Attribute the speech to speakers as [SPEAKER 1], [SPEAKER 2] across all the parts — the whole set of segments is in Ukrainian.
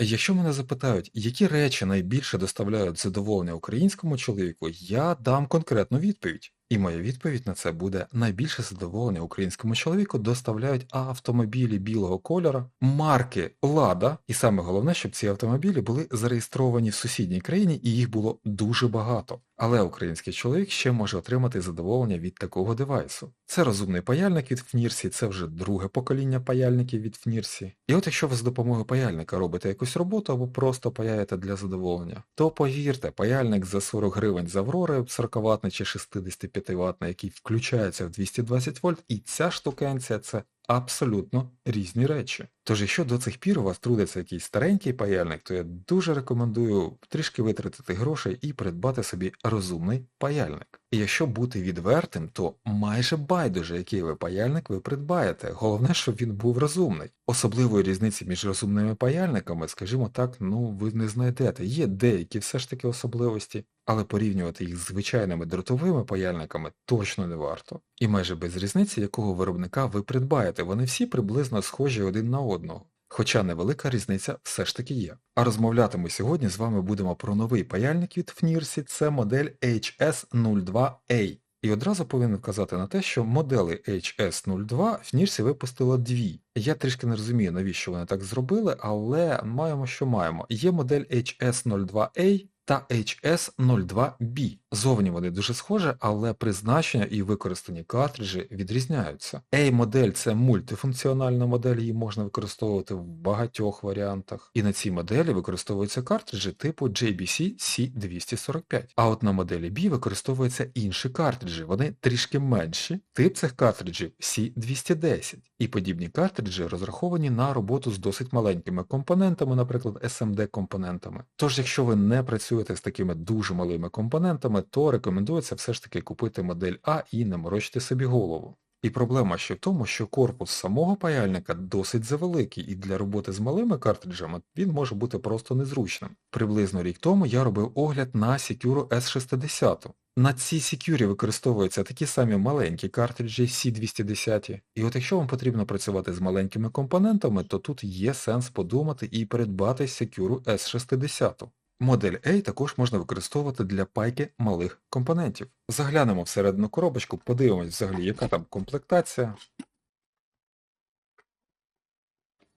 [SPEAKER 1] Якщо мене запитають, які речі найбільше доставляють задоволення українському чоловіку, я дам конкретну відповідь. І моя відповідь на це буде найбільше задоволення українському чоловіку доставляють автомобілі білого кольора, марки Лада, і саме головне, щоб ці автомобілі були зареєстровані в сусідній країні і їх було дуже багато. Але український чоловік ще може отримати задоволення від такого девайсу. Це розумний паяльник від FNIRSI, це вже друге покоління паяльників від FNIRSI. І от якщо ви з допомогою паяльника робите якусь роботу або просто паяєте для задоволення, то повірте, паяльник за 40 гривень з Аврори, 40 ватний чи 65 ватний, який включається в 220 вольт, і ця штукенція це абсолютно різні речі. Тож, якщо до цих пір у вас трудиться якийсь старенький паяльник, то я дуже рекомендую трішки витратити грошей і придбати собі розумний паяльник. І якщо бути відвертим, то майже байдуже, який ви паяльник ви придбаєте. Головне, щоб він був розумний. Особливої різниці між розумними паяльниками, скажімо так, ну ви не знайдете. Є деякі все ж таки особливості, але порівнювати їх з звичайними дротовими паяльниками точно не варто. І майже без різниці, якого виробника ви придбаєте, вони всі приблизно схожі один на одного. Хоча невелика різниця все ж таки є. А розмовляти ми сьогодні з вами будемо про новий паяльник від FNIRSI, це модель HS02A. І одразу повинен вказати на те, що модели HS02 FNIRSI випустила дві. Я трішки не розумію, навіщо вони так зробили, але маємо, що маємо. Є модель HS02A та HS02B. Зовні вони дуже схожі, але призначення і використані картриджі відрізняються. A-модель це мультифункціональна модель, її можна використовувати в багатьох варіантах. І на цій моделі використовуються картриджі типу JBC C245. А от на моделі B використовуються інші картриджі, вони трішки менші. Тип цих картриджів C210. І подібні картриджі розраховані на роботу з досить маленькими компонентами, наприклад, SMD-компонентами. Тож, якщо ви не працюєте з такими дуже малими компонентами, то рекомендується все ж таки купити модель А і не морочити собі голову. І проблема ще в тому, що корпус самого паяльника досить завеликий, і для роботи з малими картриджами він може бути просто незручним. Приблизно рік тому я робив огляд на Secure S60. На цій Secure використовуються такі самі маленькі картриджі C210. І от якщо вам потрібно працювати з маленькими компонентами, то тут є сенс подумати і придбати Secure S60. Модель A також можна використовувати для пайки малих компонентів. Заглянемо всередину коробочку, подивимось взагалі, яка там комплектація.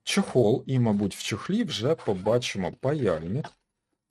[SPEAKER 1] Чохол і, мабуть, в чохлі вже побачимо паяльник.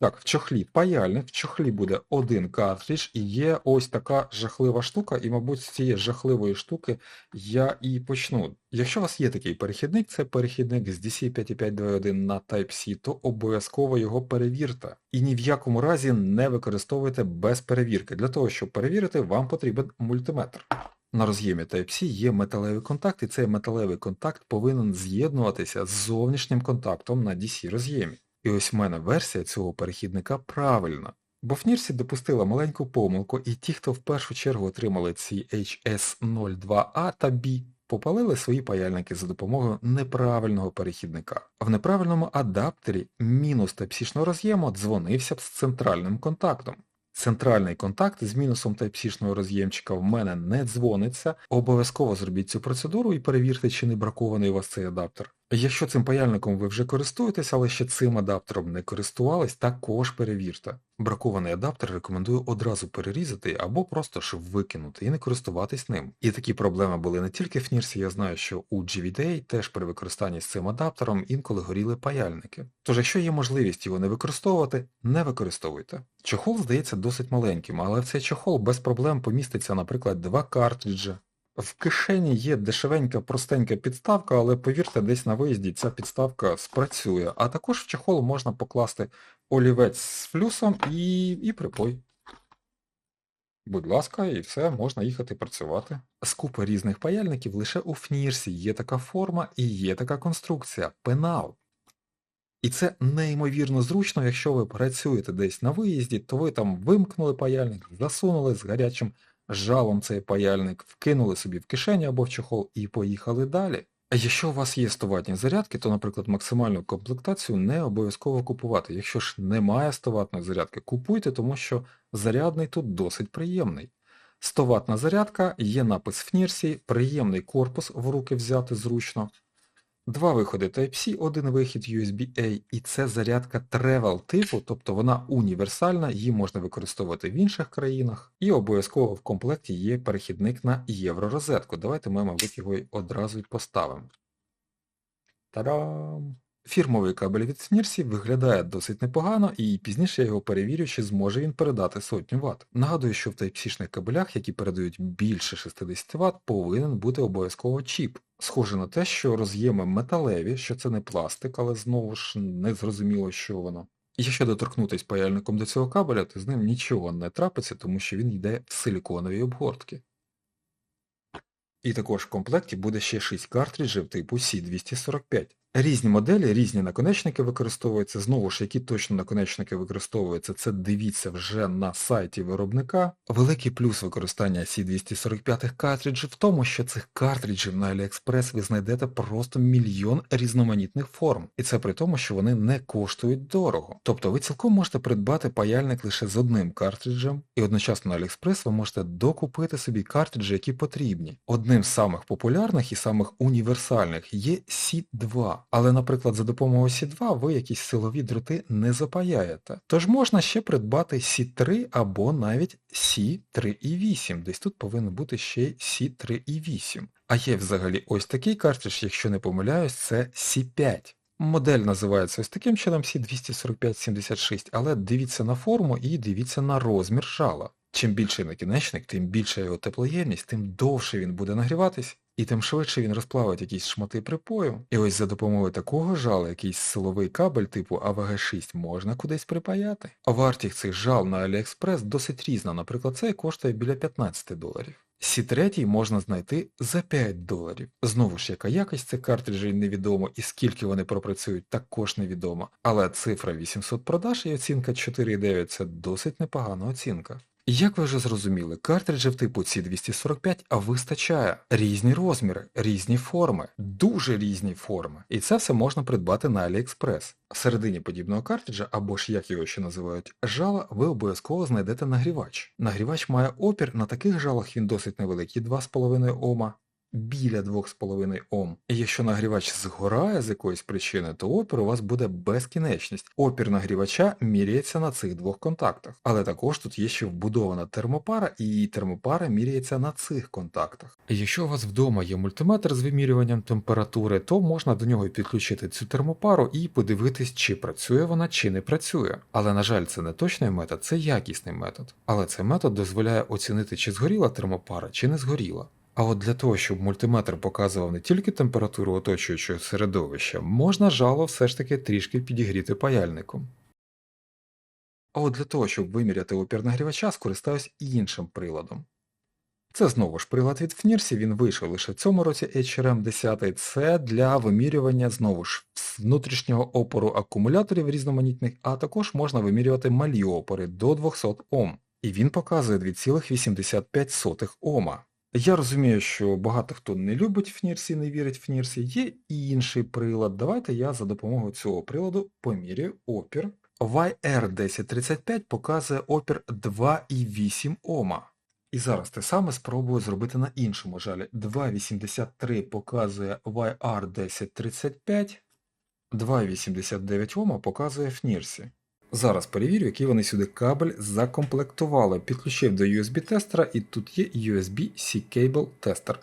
[SPEAKER 1] Так, в чохлі паяльник, в чохлі буде один картридж і є ось така жахлива штука, і, мабуть, з цієї жахливої штуки я і почну. Якщо у вас є такий перехідник, це перехідник з DC5521 на Type-C, то обов'язково його перевірте. І ні в якому разі не використовуйте без перевірки. Для того, щоб перевірити, вам потрібен мультиметр. На роз'ємі Type-C є металевий контакт, і цей металевий контакт повинен з'єднуватися з зовнішнім контактом на DC роз'ємі. І ось в мене версія цього перехідника правильна. Бо FNIRSI допустила маленьку помилку, і ті, хто в першу чергу отримали ці HS02A та B, попалили свої паяльники за допомогою неправильного перехідника. В неправильному адаптері мінус тайпсішного роз'єму дзвонився б з центральним контактом. Центральний контакт з мінусом Type-C роз'ємчика в мене не дзвониться. Обов'язково зробіть цю процедуру і перевірте, чи не бракований у вас цей адаптер. Якщо цим паяльником ви вже користуєтесь, але ще цим адаптером не користувались, також перевірте. Бракований адаптер рекомендую одразу перерізати або просто ж викинути і не користуватись ним. І такі проблеми були не тільки в NIRSі, я знаю, що у GVDA теж при використанні з цим адаптером інколи горіли паяльники. Тож, якщо є можливість його не використовувати, не використовуйте. Чохол здається досить маленьким, але в цей чохол без проблем поміститься, наприклад, два картриджі. В кишені є дешевенька, простенька підставка, але повірте, десь на виїзді ця підставка спрацює. А також в чехол можна покласти олівець з флюсом і і припой. Будь ласка, і все, можна їхати працювати. З купи різних паяльників лише у фнірсі є така форма і є така конструкція пенал. І це неймовірно зручно, якщо ви працюєте десь на виїзді, то ви там вимкнули паяльник, засунули з гарячим жалом цей паяльник, вкинули собі в кишені або в чохол і поїхали далі. А якщо у вас є 100 зарядки, то, наприклад, максимальну комплектацію не обов'язково купувати. Якщо ж немає 100 зарядки, купуйте, тому що зарядний тут досить приємний. 100 ватна зарядка, є напис в нірсі, приємний корпус в руки взяти зручно. Два виходи Type-C, один вихід USB-A, і це зарядка travel типу, тобто вона універсальна, її можна використовувати в інших країнах. І обов'язково в комплекті є перехідник на євророзетку. Давайте ми, мабуть, його одразу й поставимо. Та-дам! Фірмовий кабель від Фнірсі виглядає досить непогано, і пізніше я його перевірю, чи зможе він передати сотню Вт. Нагадую, що в Type-C-шних кабелях, які передають більше 60 Вт, повинен бути обов'язково чіп. Схоже на те, що роз'єми металеві, що це не пластик, але знову ж не зрозуміло, що воно. Якщо доторкнутися паяльником до цього кабеля, то з ним нічого не трапиться, тому що він йде в силіконовій обгортці. І також в комплекті буде ще 6 картриджів типу C245. Різні моделі, різні наконечники використовуються. Знову ж, які точно наконечники використовуються, це дивіться вже на сайті виробника. Великий плюс використання C245 картриджів в тому, що цих картриджів на AliExpress ви знайдете просто мільйон різноманітних форм. І це при тому, що вони не коштують дорого. Тобто ви цілком можете придбати паяльник лише з одним картриджем, і одночасно на AliExpress ви можете докупити собі картриджі, які потрібні. Одним з самих популярних і самих універсальних є C2. Але, наприклад, за допомогою Сі2 ви якісь силові дроти не запаяєте. Тож можна ще придбати Сі3 або навіть Сі3І8. Десь тут повинен бути ще й Сі3І8. А є взагалі ось такий картридж, якщо не помиляюсь, це Сі5. Модель називається ось таким чином C24576, але дивіться на форму і дивіться на розмір жала. Чим більший накінечник, тим більша його теплоємність, тим довше він буде нагріватись, і тим швидше він розплавить якісь шмати припою. І ось за допомогою такого жала якийсь силовий кабель типу АВГ6 можна кудись припаяти. А вартість цих жал на AliExpress досить різна, наприклад, цей коштує біля 15 доларів. Сі3 можна знайти за 5 доларів. Знову ж, яка якість цих картриджей невідомо і скільки вони пропрацюють, також невідомо. Але цифра 800 продаж і оцінка 4,9 це досить непогана оцінка. Як ви вже зрозуміли, картриджів типу C245 вистачає. Різні розміри, різні форми, дуже різні форми. І це все можна придбати на AliExpress. Всередині подібного картриджа, або ж як його ще називають, жала, ви обов'язково знайдете нагрівач. Нагрівач має опір, на таких жалах він досить невеликий, 2,5 Ома біля 2,5 Ом. Якщо нагрівач згорає з якоїсь причини, то опір у вас буде безкінечність. Опір нагрівача міряється на цих двох контактах. Але також тут є ще вбудована термопара, і її термопара міряється на цих контактах. Якщо у вас вдома є мультиметр з вимірюванням температури, то можна до нього підключити цю термопару і подивитись, чи працює вона, чи не працює. Але, на жаль, це не точний метод, це якісний метод. Але цей метод дозволяє оцінити, чи згоріла термопара, чи не згоріла. А от для того, щоб мультиметр показував не тільки температуру оточуючого середовища, можна жало все ж таки трішки підігріти паяльником. А от для того, щоб виміряти опір нагрівача, скористаюсь іншим приладом. Це знову ж прилад від FNIRSI, він вийшов лише в цьому році HRM 10, це для вимірювання знову ж внутрішнього опору акумуляторів різноманітних, а також можна вимірювати малі опори до 200 Ом. І він показує 2,85 Ома. Я розумію, що багато хто не любить ФНІРСі, не вірить в ФНІРСі. Є і інший прилад. Давайте я за допомогою цього приладу поміряю опір. YR1035 показує опір 2,8 Ома. І зараз те саме спробую зробити на іншому жалі. 2,83 показує YR1035, 2,89 Ома показує ФНІРСі. Зараз перевірю, який вони сюди кабель закомплектували. Підключив до USB-тестера і тут є USB-C Cable тестер.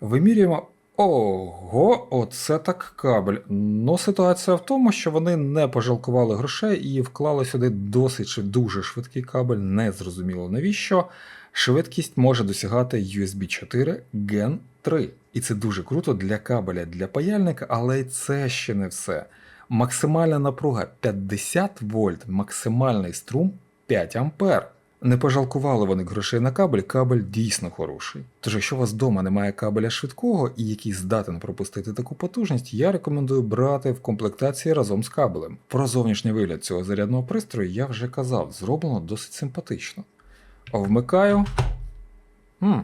[SPEAKER 1] Вимірюємо. Ого, оце так кабель. Ну, ситуація в тому, що вони не пожалкували грошей і вклали сюди досить чи дуже швидкий кабель, не зрозуміло навіщо. Швидкість може досягати USB 4 Gen 3. І це дуже круто для кабеля для паяльника, але й це ще не все. Максимальна напруга 50 вольт, максимальний струм 5 ампер. Не пожалкували вони грошей на кабель, кабель дійсно хороший. Тож, якщо у вас вдома немає кабеля швидкого і який здатен пропустити таку потужність, я рекомендую брати в комплектації разом з кабелем. Про зовнішній вигляд цього зарядного пристрою я вже казав, зроблено досить симпатично. Вмикаю. Хм,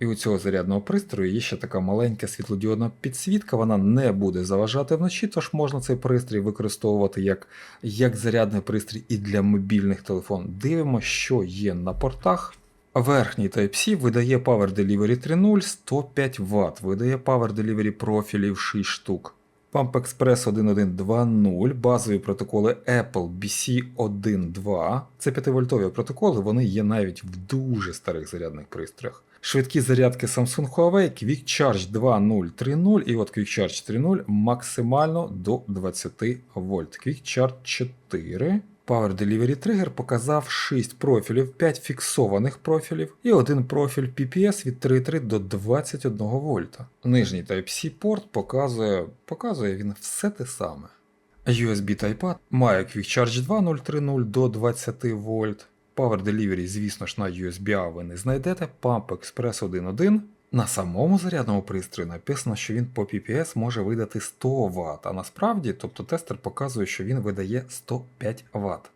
[SPEAKER 1] і у цього зарядного пристрою є ще така маленька світлодіодна підсвітка, вона не буде заважати вночі, тож можна цей пристрій використовувати як як зарядний пристрій і для мобільних телефонів. Дивимося, що є на портах. Верхній Type-C видає Power Delivery 3.0 105 Вт, видає Power Delivery профілів 6 штук. Pump Express 1120, базові протоколи Apple BC12. Це 5-вольтові протоколи, вони є навіть в дуже старих зарядних пристроях. Швидкі зарядки Samsung Huawei Quick Charge 2.0.3.0 і от Quick Charge 3.0 максимально до 20 вольт. Quick Charge 4. Power Delivery Trigger показав 6 профілів, 5 фіксованих профілів і один профіль PPS від 3.3 до 21 вольта. Нижній Type-C порт показує, показує він все те саме. USB Type-A має Quick Charge 2.0.3.0 до 20 вольт. Power Delivery, звісно ж, на USB-A ви не знайдете. Pump Express 1.1. На самому зарядному пристрої написано, що він по PPS може видати 100 Вт, а насправді, тобто тестер показує, що він видає 105 Вт.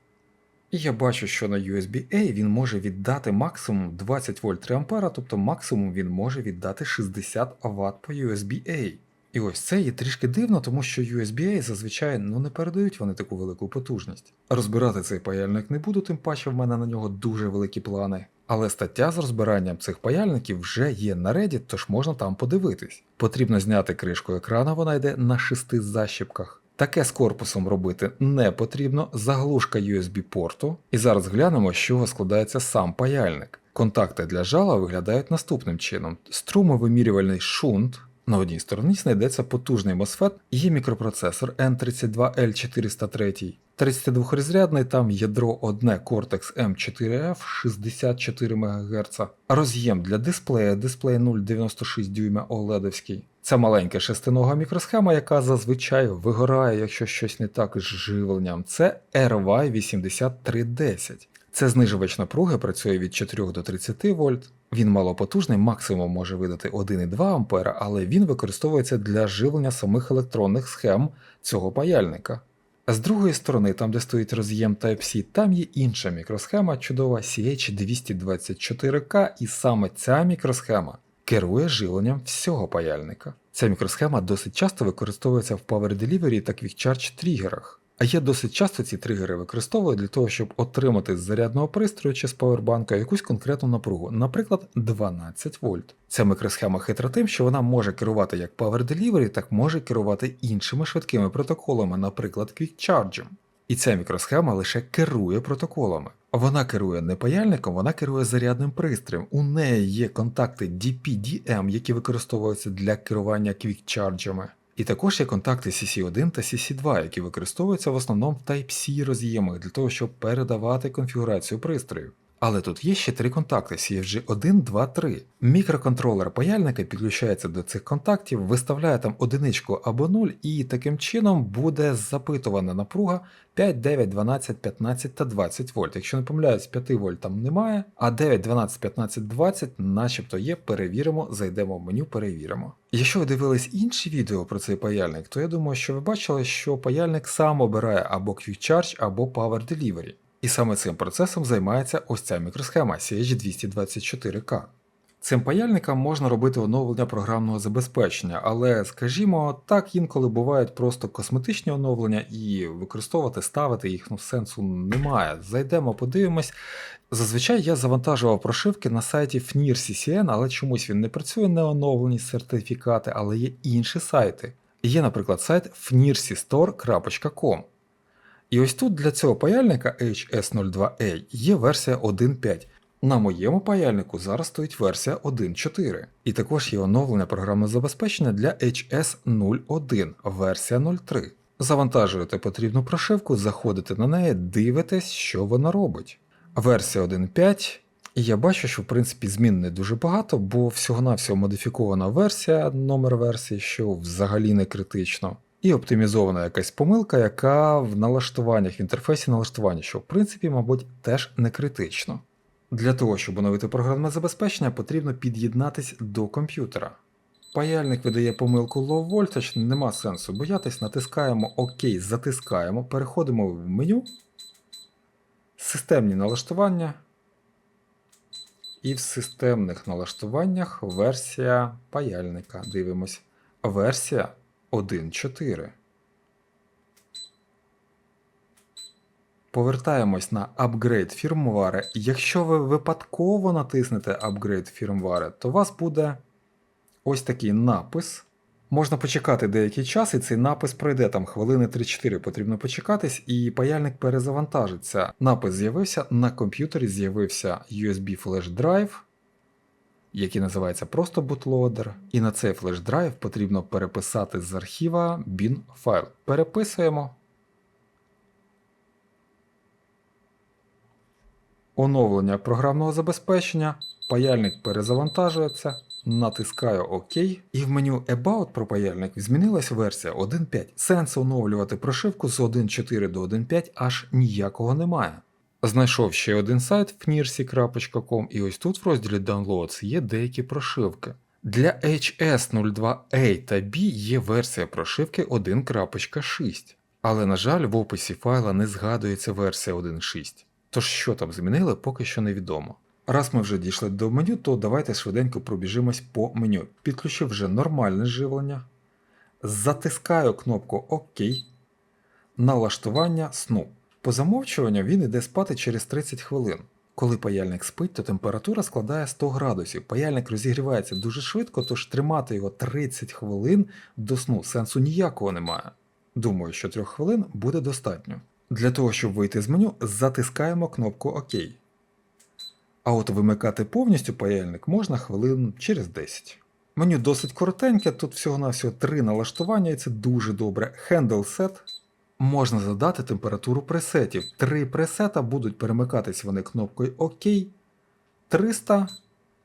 [SPEAKER 1] І я бачу, що на USB-A він може віддати максимум 20 вольт 3 А, тобто максимум він може віддати 60 Вт по USB-A. І ось це є трішки дивно, тому що USB-A зазвичай ну, не передають вони таку велику потужність. Розбирати цей паяльник не буду, тим паче в мене на нього дуже великі плани. Але стаття з розбиранням цих паяльників вже є на Reddit, тож можна там подивитись. Потрібно зняти кришку екрана, вона йде на шести защіпках. Таке з корпусом робити не потрібно, заглушка USB порту. І зараз глянемо, з чого складається сам паяльник. Контакти для жала виглядають наступним чином: струмовимірювальний шунт. На одній стороні знайдеться потужний MOSFET, є мікропроцесор N32L403, 32-розрядний, там ядро одне Cortex M4F 64 МГц, роз'єм для дисплея, дисплей 0,96 дюйма OLED-овський. Це маленька шестинога мікросхема, яка зазвичай вигорає, якщо щось не так з живленням. Це RY8310. Це знижувач напруги працює від 4 до 30 вольт. Він малопотужний, максимум може видати 1,2 А, але він використовується для живлення самих електронних схем цього паяльника. З другої сторони, там де стоїть роз'єм Type-C, там є інша мікросхема, чудова CH224K, і саме ця мікросхема керує живленням всього паяльника. Ця мікросхема досить часто використовується в Power Delivery та Quick Charge тригерах. А я досить часто ці тригери використовую для того, щоб отримати з зарядного пристрою чи з павербанка якусь конкретну напругу, наприклад, 12 вольт. Ця мікросхема хитра тим, що вона може керувати як Power Delivery, так може керувати іншими швидкими протоколами, наприклад, Quick Charge. І ця мікросхема лише керує протоколами. Вона керує не паяльником, вона керує зарядним пристроєм. У неї є контакти DPDM, які використовуються для керування квікчарджами. І також є контакти CC1 та CC2, які використовуються в основному в Type-C роз'ємах для того, щоб передавати конфігурацію пристрою. Але тут є ще три контакти CFG 1, 2, 3. Мікроконтролер паяльника підключається до цих контактів, виставляє там одиничку або 0, і таким чином буде запитувана напруга 5, 9, 12, 15 та 20 вольт. Якщо не помиляюсь, 5 вольт там немає, а 9, 12, 15, 20 начебто є, перевіримо, зайдемо в меню, перевіримо. Якщо ви дивились інші відео про цей паяльник, то я думаю, що ви бачили, що паяльник сам обирає або Quick Charge, або Power Delivery. І саме цим процесом займається ось ця мікросхема CH224K. Цим паяльникам можна робити оновлення програмного забезпечення, але, скажімо, так інколи бувають просто косметичні оновлення і використовувати, ставити їх ну, сенсу немає. Зайдемо, подивимось. Зазвичай я завантажував прошивки на сайті FNIR CCN, але чомусь він не працює не оновлені сертифікати, але є інші сайти. Є, наприклад, сайт fnirsistore.com. І ось тут для цього паяльника HS02A є версія 1.5. На моєму паяльнику зараз стоїть версія 1.4. І також є оновлення програмного забезпечення для HS01, версія 0.3. Завантажуєте потрібну прошивку, заходите на неї, дивитесь, що вона робить. Версія 1.5. І я бачу, що в принципі змін не дуже багато, бо всього-навсього модифікована версія, номер версії, що взагалі не критично. І оптимізована якась помилка, яка в налаштуваннях, в інтерфейсі налаштування, що в принципі, мабуть, теж не критично. Для того, щоб оновити програмне забезпечення, потрібно під'єднатись до комп'ютера. Паяльник видає помилку Low Voltage, нема сенсу боятись, натискаємо ОК, затискаємо, переходимо в меню, системні налаштування. І в системних налаштуваннях версія паяльника. Дивимось. Версія 1.4. Повертаємось на апгрейд фірмвари. Якщо ви випадково натиснете апгрейд фірмвари, то у вас буде ось такий напис. Можна почекати деякий час, і цей напис пройде там хвилини 3-4 потрібно почекатись, і паяльник перезавантажиться. Напис з'явився, на комп'ютері з'явився USB флеш драйв, який називається просто bootloader. І на цей флеш драйв потрібно переписати з архіва bin файл. Переписуємо. Оновлення програмного забезпечення, паяльник перезавантажується, натискаю ОК, і в меню About про паяльник змінилась версія 1.5. Сенсу оновлювати прошивку з 1.4 до 1.5 аж ніякого немає. Знайшов ще один сайт fnirsi.com і ось тут в розділі Downloads є деякі прошивки. Для HS02A та B є версія прошивки 1.6, але, на жаль, в описі файла не згадується версія 1.6. Тож що там змінили, поки що невідомо. Раз ми вже дійшли до меню, то давайте швиденько пробіжимось по меню. Підключив вже нормальне живлення. Затискаю кнопку ОК. Налаштування сну. По замовчуванню він іде спати через 30 хвилин. Коли паяльник спить, то температура складає 100 градусів. Паяльник розігрівається дуже швидко, тож тримати його 30 хвилин до сну сенсу ніякого немає. Думаю, що 3 хвилин буде достатньо. Для того, щоб вийти з меню, затискаємо кнопку ОК. А от вимикати повністю паяльник можна хвилин через 10. Меню досить коротеньке, тут всього-навсього три налаштування, і це дуже добре. Handle Set. Можна задати температуру пресетів. Три пресета будуть перемикатись вони кнопкою ОК. 300,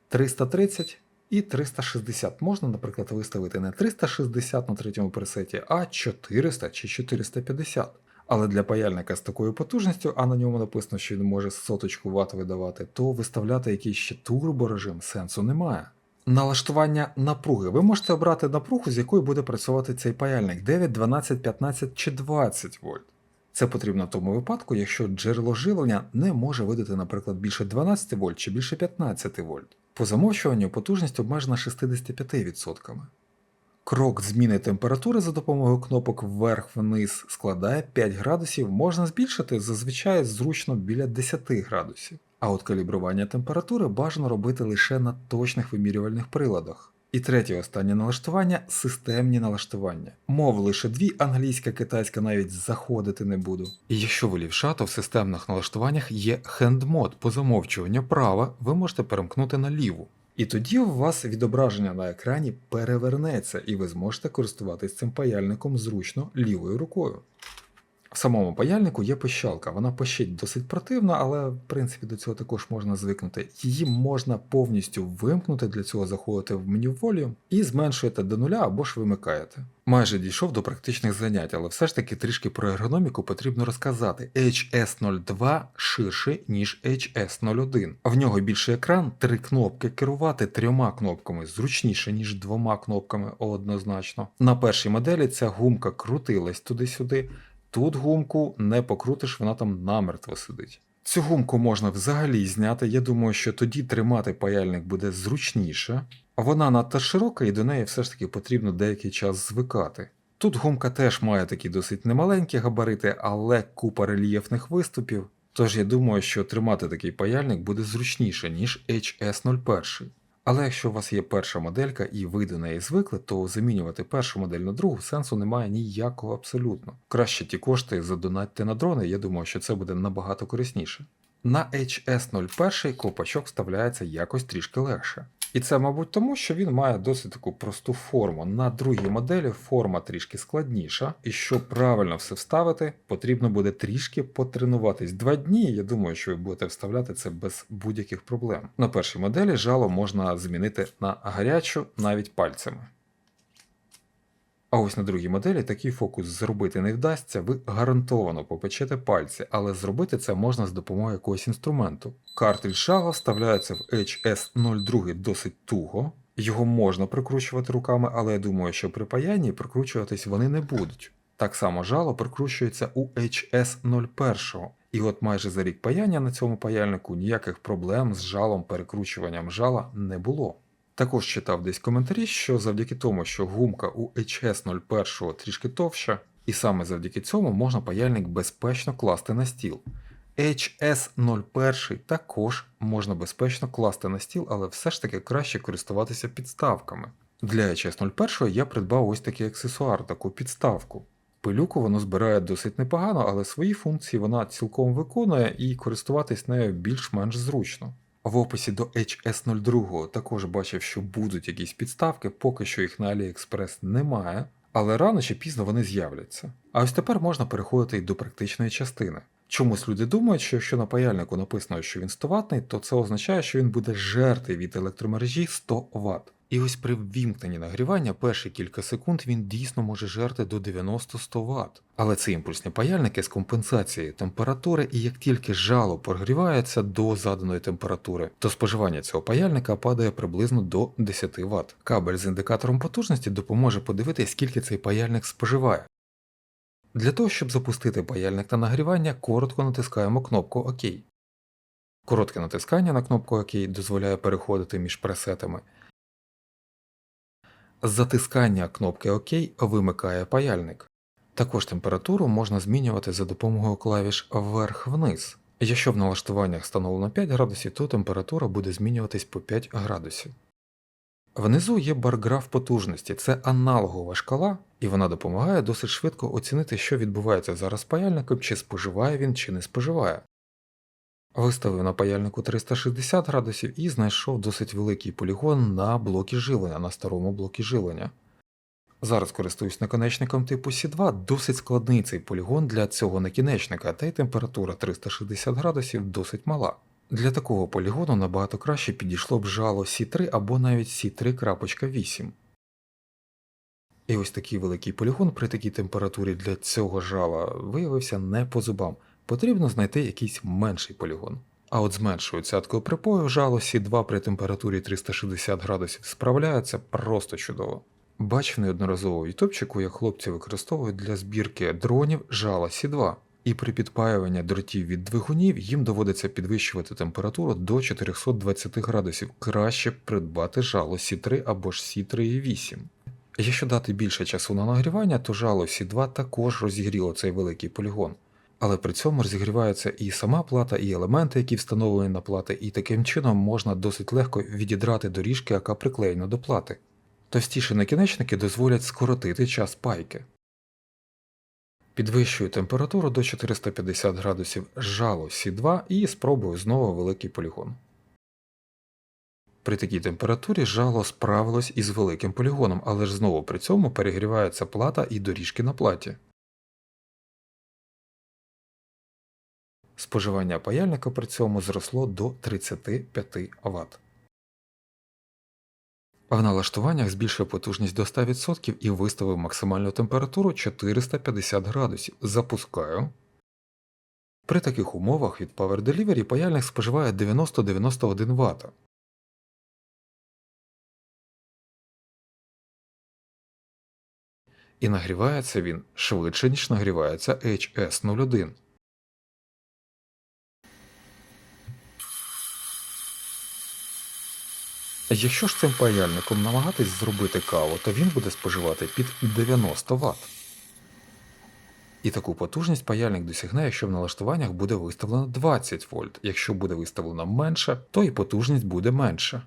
[SPEAKER 1] 330 і 360. Можна, наприклад, виставити не 360 на третьому пресеті, а 400 чи 450. Але для паяльника з такою потужністю, а на ньому написано, що він може соточку ватт видавати, то виставляти якийсь ще турборежим сенсу немає. Налаштування напруги. Ви можете обрати напругу, з якою буде працювати цей паяльник 9, 12, 15 чи 20 вольт. Це потрібно в тому випадку, якщо джерело живлення не може видати, наприклад, більше 12 вольт чи більше 15 вольт. По замовчуванню потужність обмежена 65%. Крок зміни температури за допомогою кнопок вверх-вниз складає 5 градусів, можна збільшити зазвичай зручно біля 10 градусів. А от калібрування температури бажано робити лише на точних вимірювальних приладах. І третє останнє налаштування системні налаштування. Мов лише дві, англійська, китайська навіть заходити не буду. І якщо ви лівша, то в системних налаштуваннях є хендмод по замовчуванню права, ви можете перемкнути на ліву. І тоді у вас відображення на екрані перевернеться, і ви зможете користуватись цим паяльником зручно лівою рукою. Самому паяльнику є пищалка, вона пищить досить противно, але в принципі до цього також можна звикнути. Її можна повністю вимкнути, для цього заходите в меню Volume і зменшуєте до нуля або ж вимикаєте. Майже дійшов до практичних занять, але все ж таки трішки про ергономіку потрібно розказати. HS02 ширший, ніж HS01. В нього більший екран, три кнопки керувати трьома кнопками зручніше, ніж двома кнопками однозначно. На першій моделі ця гумка крутилась туди-сюди. Тут гумку не покрутиш, вона там намертво сидить. Цю гумку можна взагалі зняти. Я думаю, що тоді тримати паяльник буде зручніше. Вона надто широка і до неї все ж таки потрібно деякий час звикати. Тут гумка теж має такі досить немаленькі габарити, але купа рельєфних виступів. Тож я думаю, що тримати такий паяльник буде зручніше, ніж HS01. Але якщо у вас є перша моделька і ви до неї звикли, то замінювати першу модель на другу сенсу немає ніякого абсолютно. Краще ті кошти задонатьте на дрони, я думаю, що це буде набагато корисніше. На HS01 копачок вставляється якось трішки легше. І це, мабуть, тому, що він має досить таку просту форму. На другій моделі форма трішки складніша, і щоб правильно все вставити, потрібно буде трішки потренуватись. Два дні. Я думаю, що ви будете вставляти це без будь-яких проблем. На першій моделі жало можна змінити на гарячу навіть пальцями. А ось на другій моделі такий фокус зробити не вдасться, ви гарантовано попечете пальці, але зробити це можна з допомогою якогось інструменту. Картридж жала вставляється в HS02 досить туго, його можна прикручувати руками, але я думаю, що при паянні прикручуватись вони не будуть. Так само жало прикручується у HS01. І от майже за рік паяння на цьому паяльнику ніяких проблем з жалом перекручуванням жала не було. Також читав десь коментарі, що завдяки тому, що гумка у HS01 трішки товща, І саме завдяки цьому можна паяльник безпечно класти на стіл. HS01 також можна безпечно класти на стіл, але все ж таки краще користуватися підставками. Для HS01 я придбав ось такий аксесуар, таку підставку. Пилюку воно збирає досить непогано, але свої функції вона цілком виконує і користуватись нею більш-менш зручно. В описі до HS02 також бачив, що будуть якісь підставки, поки що їх на AliExpress немає, але рано чи пізно вони з'являться. А ось тепер можна переходити і до практичної частини. Чомусь люди думають, що якщо на паяльнику написано, що він 100 ватний, то це означає, що він буде жерти від електромережі 100 Вт. І ось при ввімкненні нагрівання перші кілька секунд він дійсно може жерти до 90-100 Вт. Але це імпульсні паяльники з компенсацією температури, і як тільки жало прогрівається до заданої температури, то споживання цього паяльника падає приблизно до 10 Вт. Кабель з індикатором потужності допоможе подивитися, скільки цей паяльник споживає. Для того, щоб запустити паяльник на нагрівання, коротко натискаємо кнопку ОК. Коротке натискання на кнопку ОК дозволяє переходити між пресетами. Затискання кнопки ОК вимикає паяльник. Також температуру можна змінювати за допомогою клавіш вверх-вниз. Якщо в налаштуваннях встановлено 5 градусів, то температура буде змінюватись по 5 градусів. Внизу є барграф потужності, це аналогова шкала, і вона допомагає досить швидко оцінити, що відбувається зараз з паяльником, чи споживає він, чи не споживає. Виставив на паяльнику 360 градусів і знайшов досить великий полігон на блокі живлення, на старому блокі живлення. Зараз користуюсь наконечником типу C2, досить складний цей полігон для цього накінечника, та й температура 360 градусів досить мала. Для такого полігону набагато краще підійшло б жало C3 або навіть C3.8. І ось такий великий полігон при такій температурі для цього жала виявився не по зубам. Потрібно знайти якийсь менший полігон. А от з меншою цяткою припою жало C2 при температурі 360 градусів справляється просто чудово. Бачив неодноразово в ютубчику, як хлопці використовують для збірки дронів жала С2, і при підпаюванні дротів від двигунів їм доводиться підвищувати температуру до 420 градусів. Краще придбати жало С3 або ж С3,8. Якщо дати більше часу на нагрівання, то жало С2 також розігріло цей великий полігон. Але при цьому розігрівається і сама плата, і елементи, які встановлені на плати, і таким чином можна досить легко відідрати доріжки, яка приклеєна до плати. Товстіші накінечники дозволять скоротити час пайки. Підвищую температуру до 450 градусів жало С2 і спробую знову великий полігон. При такій температурі жало справилось із великим полігоном, але ж знову при цьому перегрівається плата і доріжки на платі. Споживання паяльника при цьому зросло до 35 Вт. В налаштуваннях збільшив потужність до 100% і виставив максимальну температуру 450 градусів. Запускаю. При таких умовах від Power Delivery паяльник споживає 90-91 Вт. І нагрівається він швидше, ніж нагрівається HS01. Якщо ж цим паяльником намагатись зробити каву, то він буде споживати під 90 Вт. І таку потужність паяльник досягне, якщо в налаштуваннях буде виставлено 20 вольт. Якщо буде виставлено менше, то і потужність буде менша.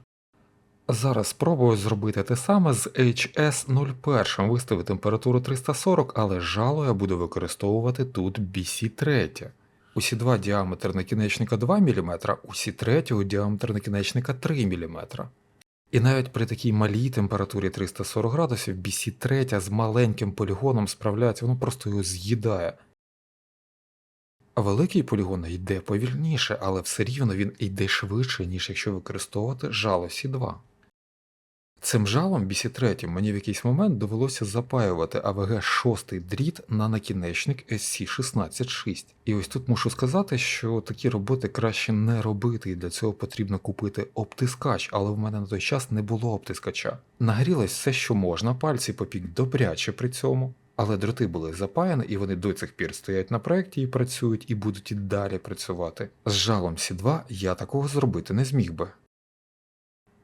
[SPEAKER 1] Зараз спробую зробити те саме з HS01, виставити температуру 340, але жало я буду використовувати тут BC3. У С2 діаметр накінечника 2 мм, у С3 діаметр накінечника 3 мм. І навіть при такій малій температурі 340 градусів BC3 з маленьким полігоном справляється, воно просто його з'їдає. Великий полігон йде повільніше, але все рівно він йде швидше, ніж якщо використовувати жало С2. Цим жалом BC3 мені в якийсь момент довелося запаювати АВГ 6 дріт на накінечник SC166. І ось тут мушу сказати, що такі роботи краще не робити, і для цього потрібно купити обтискач, але в мене на той час не було обтискача. Нагрілось все, що можна, пальці попік добряче при цьому. Але дроти були запаяні, і вони до цих пір стоять на проєкті і працюють, і будуть і далі працювати. З жалом С2 я такого зробити не зміг би.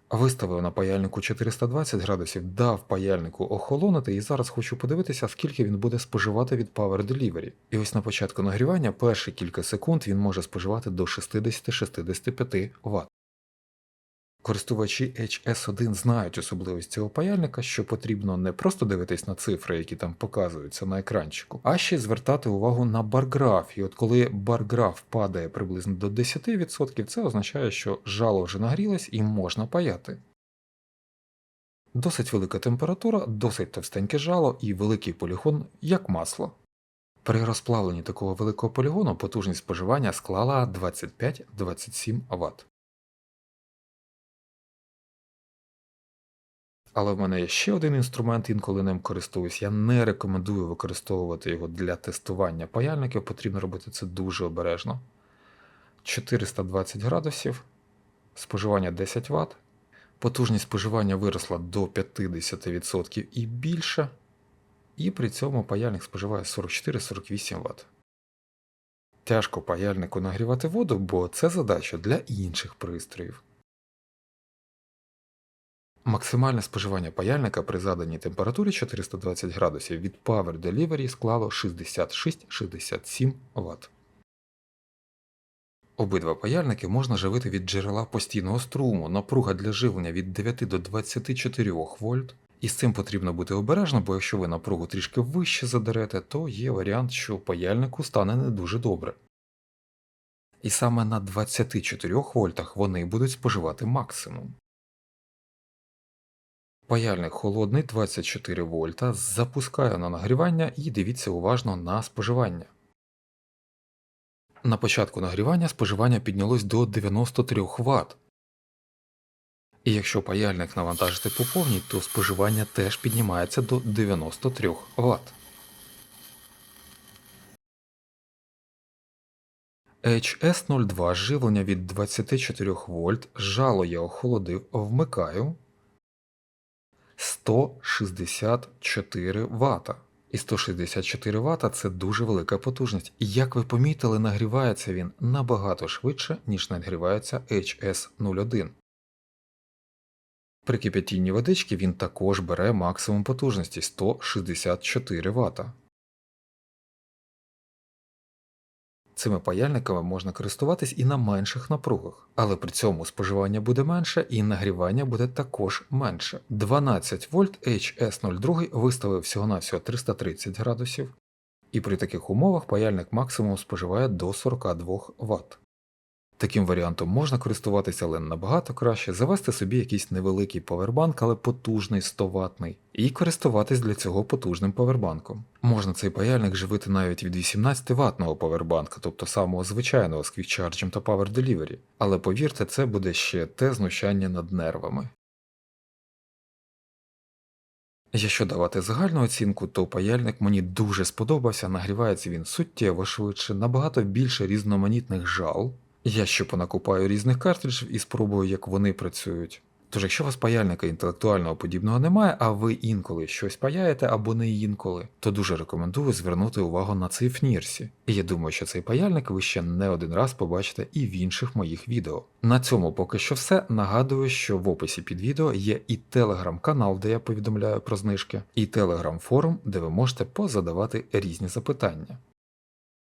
[SPEAKER 1] Виставив на паяльнику 420 градусів, дав паяльнику охолонути і зараз хочу подивитися, скільки він буде споживати від Power Delivery. І ось на початку нагрівання перші кілька секунд він може споживати до 60-65 Вт. Користувачі HS1 знають особливість цього паяльника, що потрібно не просто дивитись на цифри, які там показуються на екранчику, а ще й звертати увагу на барграф. І от коли барграф падає приблизно до 10%, це означає, що жало вже нагрілось і можна паяти. Досить велика температура, досить товстеньке жало і великий полігон як масло. При розплавленні такого великого полігону потужність споживання склала 25-27 Вт. Але в мене є ще один інструмент, інколи ним користуюсь. Я не рекомендую використовувати його для тестування паяльників, потрібно робити це дуже обережно. 420 градусів, споживання 10 Вт. Потужність споживання виросла до 50% і більше. І при цьому паяльник споживає 44-48 Вт. Тяжко паяльнику нагрівати воду, бо це задача для інших пристроїв. Максимальне споживання паяльника при заданій температурі 420 градусів від Power Delivery склало 66-67 Вт. Обидва паяльники можна живити від джерела постійного струму, напруга для живлення від 9 до 24 вольт. І з цим потрібно бути обережно, бо якщо ви напругу трішки вище задерете, то є варіант, що паяльнику стане не дуже добре. І саме на 24 вольтах вони будуть споживати максимум. Паяльник холодний 24 вольта, запускаю на нагрівання і дивіться уважно на споживання. На початку нагрівання споживання піднялось до 93 Вт. І якщо паяльник навантажити по повній, то споживання теж піднімається до 93 Вт. HS02 живлення від 24 вольт, жало я охолодив, вмикаю. 164 Вт. І 164 Вт це дуже велика потужність. І як ви помітили, нагрівається він набагато швидше, ніж нагрівається HS01. При кипятінні водички він також бере максимум потужності 164 Вт. Цими паяльниками можна користуватись і на менших напругах, але при цьому споживання буде менше і нагрівання буде також менше. 12 вольт HS02 виставив всього-навсього 330 градусів, і при таких умовах паяльник максимум споживає до 42 Вт. Таким варіантом можна користуватися, але набагато краще завести собі якийсь невеликий повербанк, але потужний 100 ватний, і користуватись для цього потужним повербанком. Можна цей паяльник живити навіть від 18 ватного повербанка, тобто самого звичайного з квікчарджем та Power Delivery, але повірте, це буде ще те знущання над нервами. Якщо давати загальну оцінку, то паяльник мені дуже сподобався, нагрівається він суттєво швидше, набагато більше різноманітних жал. Я ще понакупаю різних картриджів і спробую, як вони працюють. Тож, якщо у вас паяльника інтелектуального подібного немає, а ви інколи щось паяєте або не інколи, то дуже рекомендую звернути увагу на цей фнірсі. І я думаю, що цей паяльник ви ще не один раз побачите і в інших моїх відео. На цьому поки що все. Нагадую, що в описі під відео є і телеграм-канал, де я повідомляю про знижки, і телеграм-форум, де ви можете позадавати різні запитання.